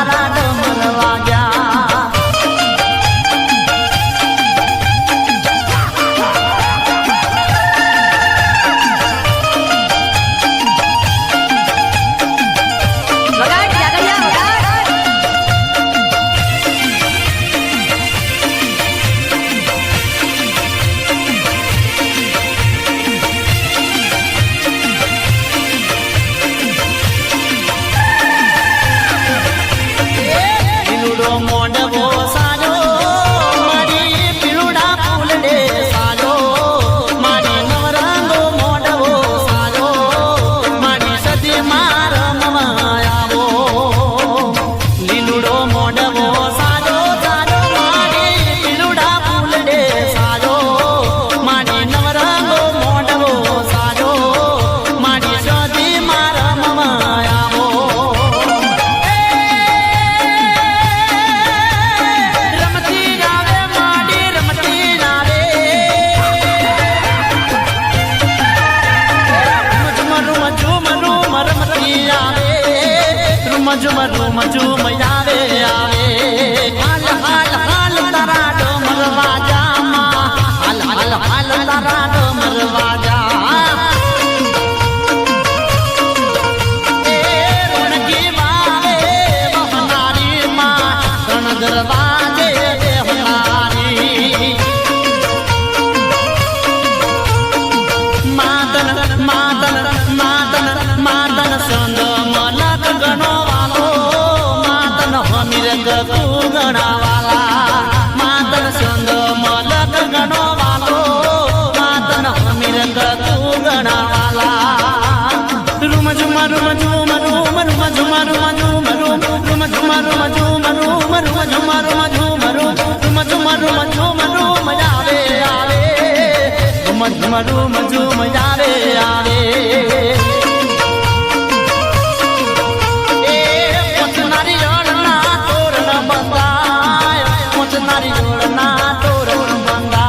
મારા ડમરવા ગયા. Zoom zoom zoom zoom યારે આવે હાલ હાલ હાલ તારા ડોમર વાજા માં હાલ હાલ હાલ તારા ડોમર વાજા દરવાજે દેવનારી માતન હમીર ગગુ ગણાવાલા માદન સંગ મલક ગણો વાલો માદન હમીર ગગુ ગણાવાલા રૂમ ઝુમ રૂમ ઝુમ રૂમ રૂમ ઝુમ રૂમ ઝુમ રૂમ રૂમ ઝુમ રૂમ ઝુમ રૂમ રૂમ ઝુમ રૂમ ઝુમ રૂમ રૂમ ઝુમ રૂમ ઝુમ રૂમ આવે આવે રૂમ ઝુમ રૂમ ઝુમ આવે આવે ના તોરણ બંગા